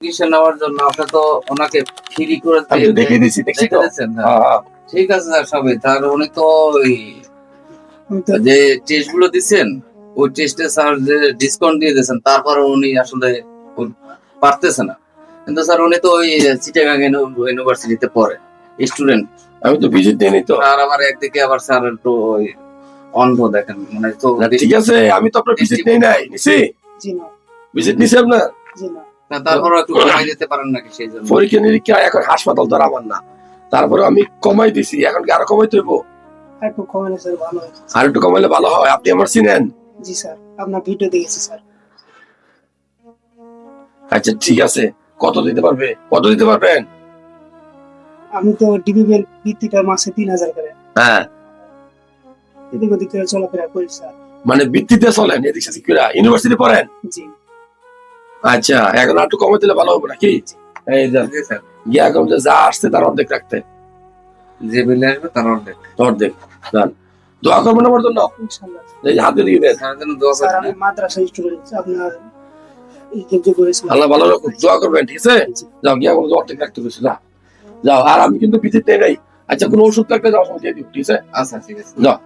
চিকিৎসা নেওয়ার জন্য আপনি তো ওনাকে ফ্রি করে দেখে দেখছি দেখে দিয়েছেন, হ্যাঁ। হ্যাঁ, হ্যাঁ। ঠিক আছে স্যার সবই। তার উনি তো ওই যে টেস্টগুলো দিচ্ছেন ওই টেস্টে স্যার যে ডিসকাউন্ট দিয়ে দিয়েছেন তারপরে উনি আসলে পারতেছে না। কিন্তু স্যার উনি তো ওই চিটাগাং ইউনিভার্সিটিতে পড়ে স্টুডেন্ট আমি তো ভিজিট দিইনি তো। আর আবার একদিকে আবার স্যার একটু ওই অন্ধ দেখেন মানে তো ঠিক আছে আমি তো আপনার ভিজিট নেই নাই নিছি? জি না। ভিজিট নিছি আপনার? জি না, তারপরে একটু কমাই দিতে পারেন নাকি সেই জন্য? পরীক্ষা নিরীক্ষা এখন হাসপাতাল তো আমার না। তারপরে আমি কমাই দিছি এখন কি আরও কমাইতে হইব? আর একটু কমালে স্যার ভালো হয়। আর একটু কমাইলে ভালো হয় আপনি আমার চিনেন? জি স্যার আপনার ভিডিও দেখেছি স্যার। আচ্ছা ঠিক আছে। কত দিতে পারবে? কত দিতে পারবেন? আমি তো ভিত্তিটা মাসে তিন হাজার করে। হ্যাঁ। এদিক ওদিক করে চলাফেরা করি স্যার। মানে বৃত্তিতে চলেন এদিক সেদিক ইউনিভার্সিটি পড়েন? জি। আচ্ছা এখন আর একটু কমাই দিলে ভালো হবে নাকি? এই গিয়ে যে আসছে তার অর্ধেক রাখতে। যে বিলে আসবে তার অর্ধেক। অর্ধেক যান। দোয়া করবেন আমার জন্য? এই হাতে দিয়ে দেন। দোয়া স্যার আমি মাদ্রাসা স্টুডেন্ট আপনার আল্লাহ ভালো রাখুক। দোয়া করবেন ঠিক আছে? যাও গিয়ে আমার অর্ধেক রাখতে বসে যাও। যাও আর আমি কিন্তু ভিজিট নেই আচ্ছা কোনো ওষুধ লাগলে যাও দিয়ে দিও ঠিক আছে? আচ্ছা ঠিক আছে। যাও।